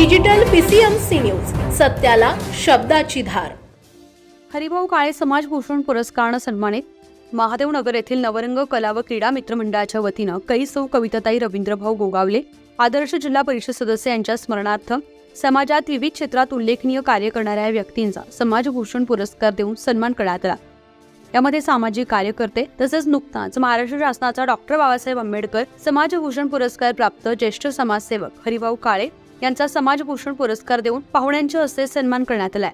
Digital PCMC news सत्याला शब्दाची धार. हरिभाऊ काळे समाजभूषण पुरस्कारानं सन्मानित. महादेव नगर येथील नवरंग कला व क्रीडा मित्र मंडळाच्या वतीनं कै सौ कविताताई रवींद्रभाऊ गोगावले आदर्श जिल्हा परिषद सदस्य यांच्या स्मरणार्थ समाजात विविध क्षेत्रात उल्लेखनीय कार्य करणाऱ्या व्यक्तींचा समाजभूषण पुरस्कार देऊन सन्मान करण्यात आला. यामध्ये सामाजिक कार्यकर्ते तसेच नुकताच महाराष्ट्र शासनाचा डॉक्टर बाबासाहेब आंबेडकर समाजभूषण पुरस्कार प्राप्त ज्येष्ठ समाजसेवक हरिभाऊ काळे यांचा समाजभूषण पुरस्कार देऊन पाहुण्यांच्या हस्ते सन्मान करण्यात आलाय.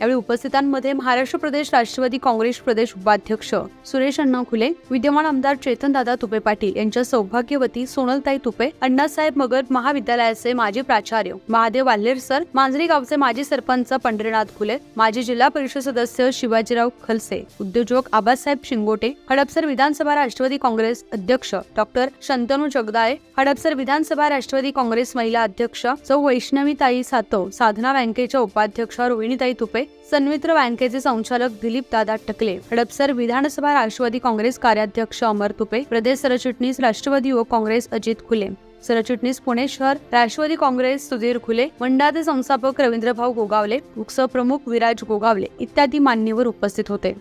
यावेळी उपस्थितांमध्ये महाराष्ट्र प्रदेश राष्ट्रवादी काँग्रेस प्रदेश उपाध्यक्ष सुरेश अण्णा खुले विद्यमान आमदार चेतनदादा तुपे पाटील यांच्या सौभाग्यवती सोनलताई तुपे अण्णासाहेब मगर महाविद्यालयाचे माजी प्राचार्य महादेव वाल्हेर सर मांजरी गावचे माजी सरपंच पंढरीनाथ खुले माजी जिल्हा परिषद सदस्य शिवाजीराव खलसे उद्योजक आबासाहेब शिंगोटे हडपसर विधानसभा राष्ट्रवादी काँग्रेस अध्यक्ष डॉक्टर शंतनू जगदाळे हडपसर विधानसभा राष्ट्रवादी काँग्रेस महिला अध्यक्ष सौ वैष्णवीताई सातव साधना बँकेच्या उपाध्यक्ष रोहिणीताई तुपे सन्मित्र बँकेचे संचालक दिलीप दादा टकले हडपसर विधानसभा राष्ट्रवादी काँग्रेस कार्याध्यक्ष अमर तुपे प्रदेश सरचिटणीस राष्ट्रवादी युवक काँग्रेस अजित खुले सरचिटणीस पुणे शहर राष्ट्रवादी काँग्रेस सुधीर खुले मंडाचे संस्थापक रवींद्रभाऊ गोगावले उत्सव प्रमुख विराज गोगावले इत्यादी मान्यवर उपस्थित होते.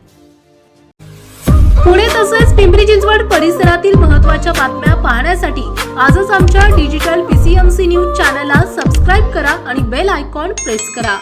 पुणे तसेच पिंपरी चिंचवड परिसरातील महत्त्वाच्या बातम्या पाहण्यासाठी आजच आमच्या डिजिटल पीसीएमसी न्यूज चॅनलला सबस्क्राईब करा आणि बेल आयकॉन प्रेस करा.